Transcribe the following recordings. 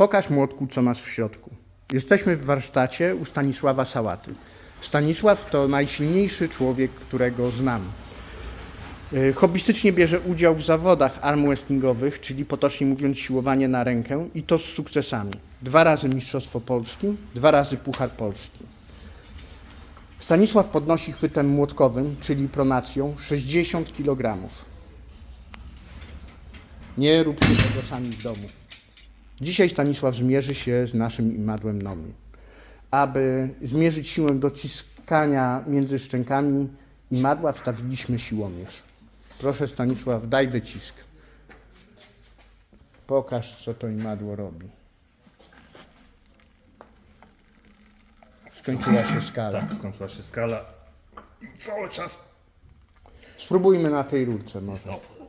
Pokaż młotku, co masz w środku. Jesteśmy w warsztacie u Stanisława Sałaty. Stanisław to najsilniejszy człowiek, którego znam. Y, Hobbystycznie bierze udział w zawodach arm wrestlingowych, czyli potocznie mówiąc siłowanie na rękę i to z sukcesami. Dwa razy Mistrzostwo Polski, dwa razy Puchar Polski. Stanisław podnosi chwytem młotkowym, czyli pronacją, 60 kg. Nie róbcie tego sami w domu. Dzisiaj Stanisław zmierzy się z naszym imadłem nomi. Aby zmierzyć siłę dociskania między szczękami imadła, wstawiliśmy siłomierz. Proszę Stanisław, daj wycisk. Pokaż, co to imadło robi. Skończyła się skala. Tak, skończyła się skala. I cały czas Spróbujmy na tej rurce może. znowu.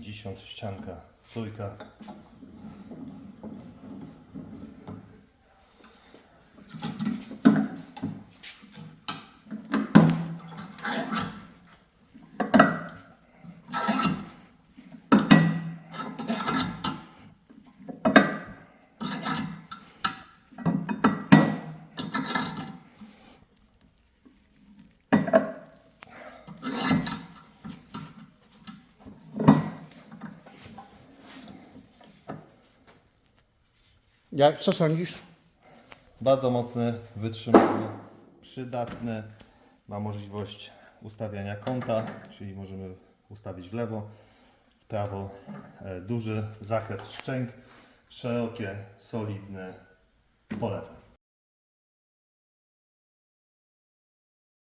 50, ścianka, trójka. Jak, co sądzisz? Bardzo mocny, wytrzymały, przydatny. Ma możliwość ustawiania kąta, czyli możemy ustawić w lewo, w prawo. E, Duży zakres szczęk, szerokie, solidne. Polecam.